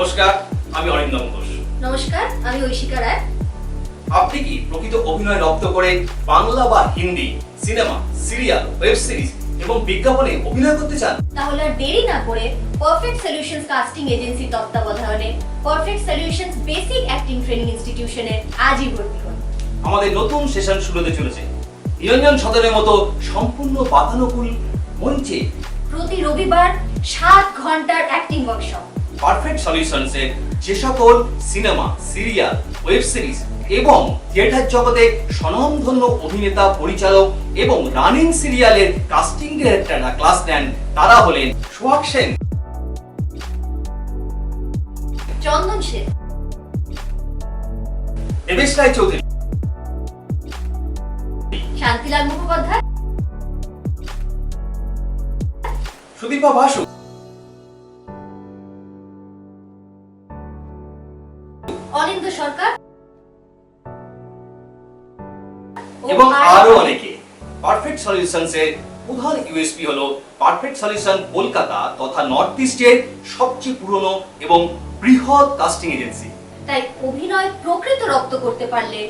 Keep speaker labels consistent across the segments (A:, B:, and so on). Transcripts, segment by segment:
A: নমস্কার আমি অরিন্দম ঘোষ।
B: নমস্কার আমি ঐশিকা রায়।
A: আপনি কি প্রকৃত অভিনয় রপ্ত করে বাংলা বা Hindi cinema serial web series এবং বিজ্ঞাপনে অভিনয় করতে চান?
B: তাহলে আর দেরি না করে পারফেক্ট সলিউশনস কাস্টিং এজেন্সি তত্ত্বাবধানে perfect solutions basic acting training ইনস্টিটিউশনে আজই ভর্তি হন
A: আমাদের নতুন সেশন শুরু হতে চলেছে। নিরঞ্জন সদনের মতো সম্পূর্ণ বাতানুকূল মঞ্চে
B: প্রতি রবিবার সাত ঘণ্টার অ্যাক্টিং ওয়ার্কশপ
A: পারফেক্ট সলিউশনসের যে সকল সিনেমা সিরিয়াল ওয়েব সিরিজ এবং থিয়েটার জগতে স্বনামধন্য অভিনেতা পরিচালক এবং রানিং সিরিয়ালের কাস্টিং ডিরেক্টররা ক্লাস নেন তারা হলেন সোহাগ সেন।
B: চন্দন সেন।
A: দেবেশ রায় চৌধুরী।
B: শান্তিলাল মুখোপাধ্যায়।
A: সুদীপা বাসু।
B: অনিন্দ সরকার
A: এবং আরও অনেকে। পারফেক্ট সলিউশনস এর প্রধান ইউএসপি হলো পারফেক্ট সলিউশন কলকাতা তথা নর্থ ইস্টের সবচেয়ে পুরনো এবং বৃহৎ কাস্টিং এজেন্সি
B: তাই অভিনয় প্রকৃত রপ্ত করতে পারলে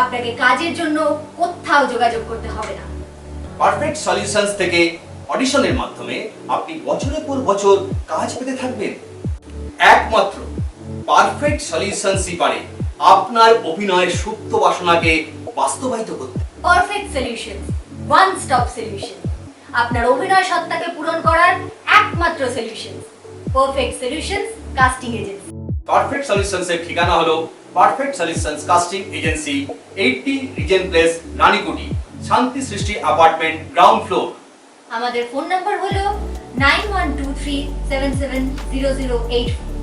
B: আপনাকে কাজের জন্য কোথাও যোগাযোগ করতে হবে না।
A: পারফেক্ট সলিউশনস থেকে অডিশনের মাধ্যমে আপনি বছরের পর বছর কাজ পেতে থাকবেন। একমাত্র পারফেক্ট সলিউশনসই পারে আপনার অভিনয়ের সুপ্ত বাসনাকে বাস্তবায়িত করতে।
B: Perfect solution one stop solution আপনার অভিনয় সত্তাকে পূরণ করার একমাত্র solution perfect solution casting agency
A: perfect solutions এর ঠিকানা হলো perfect solutions casting agency 80 Regent Place Ranikuthi Shanti Srishti apartment ground floor
B: আমাদের ফোন নাম্বার হলো 9123770084